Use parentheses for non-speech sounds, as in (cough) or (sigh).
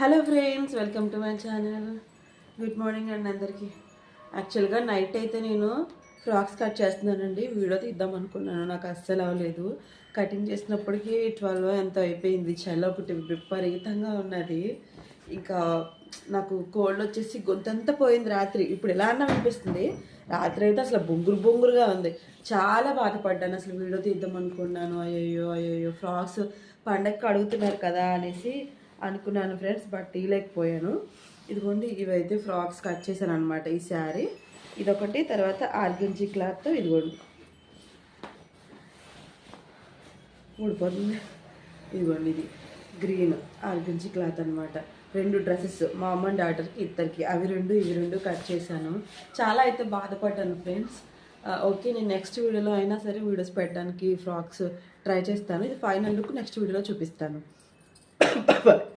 Hello friends welcome to my channel. Good morning అండి అందరికీ. యాక్చువల్గా నైట్ అయితే నేను ఫ్రాక్స్ కట్ చేస్తున్నానండి. వీడియో తీద్దాం అనుకున్నాను. నాకు అస్సలు అవ్వలేదు. కటింగ్ చేసినప్పటికీ ట్వెల్వ్ ఎంత అయిపోయింది. చల్ల ఒకటి విపరీతంగా ఉన్నది. ఇంకా నాకు కోల్డ్ వచ్చేసి గొంతంతా పోయింది రాత్రి. ఇప్పుడు ఎలా అన్నా అనిపిస్తుంది? రాత్రి అయితే అసలు బొంగురు బొంగురుగా ఉంది. చాలా బాధపడ్డాను. అసలు వీడియో తీద్దాం అనుకున్నాను. అయ్యో అయ్యో ఫ్రాక్స్ పండగకి అడుగుతున్నారు కదా అనేసి అనుకున్నాను ఫ్రెండ్స్ బట్ తీయలేకపోయాను. ఇదిగోండి ఇవైతే ఫ్రాక్స్ కట్ చేశాను అనమాట ఈ శారీ. ఇదొకటి తర్వాత ఆర్గంజీ క్లాత్ ఇదిగోండి. ఊడిపోతుంది. ఇదిగోండి ఇది గ్రీన్ ఆర్గంజీ క్లాత్ అనమాట రెండు డ్రెస్సెస్ మా అమ్మ అండ్ డాటర్కి ఇద్దరికి. అవి రెండు ఇవి రెండు కట్ చేశాను. చాలా అయితే బాధపడ్డాను ఫ్రెండ్స్. ఓకే నేను నెక్స్ట్ వీడియోలో అయినా సరే వీడియోస్ పెట్టడానికి ఫ్రాక్స్ ట్రై చేస్తాను. ఇది ఫైనల్ లుక్ నెక్స్ట్ వీడియోలో చూపిస్తాను. (coughs) 不